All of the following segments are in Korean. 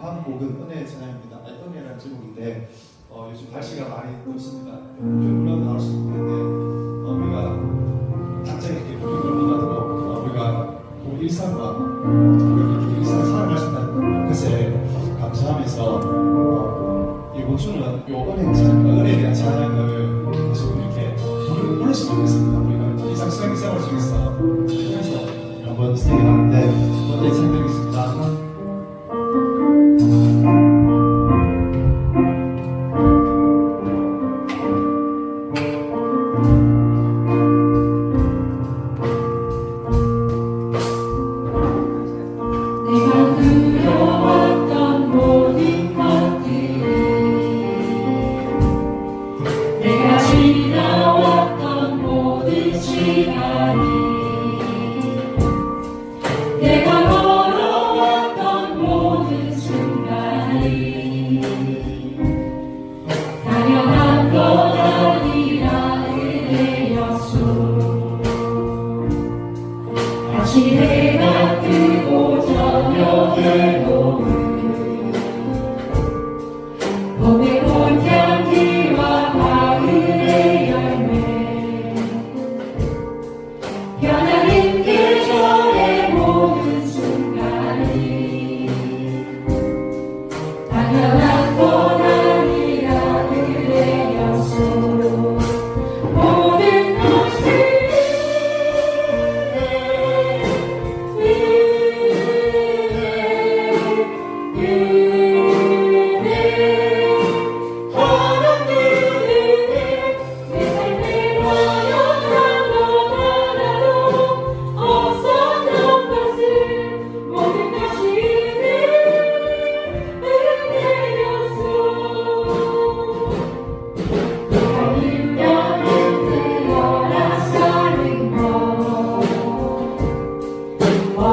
다음 곡은 은혜의 찬양입니다. 은혜라는 제목인데 어, 요즘 날씨가 많이 덥습니다. 좀 물론 나올 수 있는데 어, 우리가 각자 이렇게 우리를 만나고 어, 우리가 우리 일상과 우리 일상 있다는 것에 감사하면서 어, 이번 주는 요 은혜 찬양, 은혜에 대한 찬양을 계속 이렇게 부르시면 되겠습니다. 우리가 일상 생활 하면서 한번 생각하는데 먼저 찬양하겠습니다. 해가 뜨고 저녁에 오는 봄의 꽃향기와 가을의 열매 변하는 계절의 모든 순간이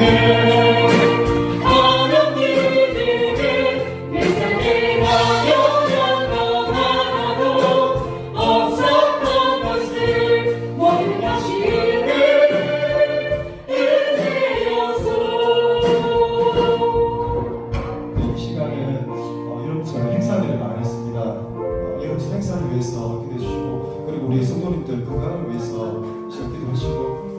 어, 어, 행사를 위해서 기대해 주시고 그리고 우리 성도님들 그 건강을 위해서 시작기도 하시고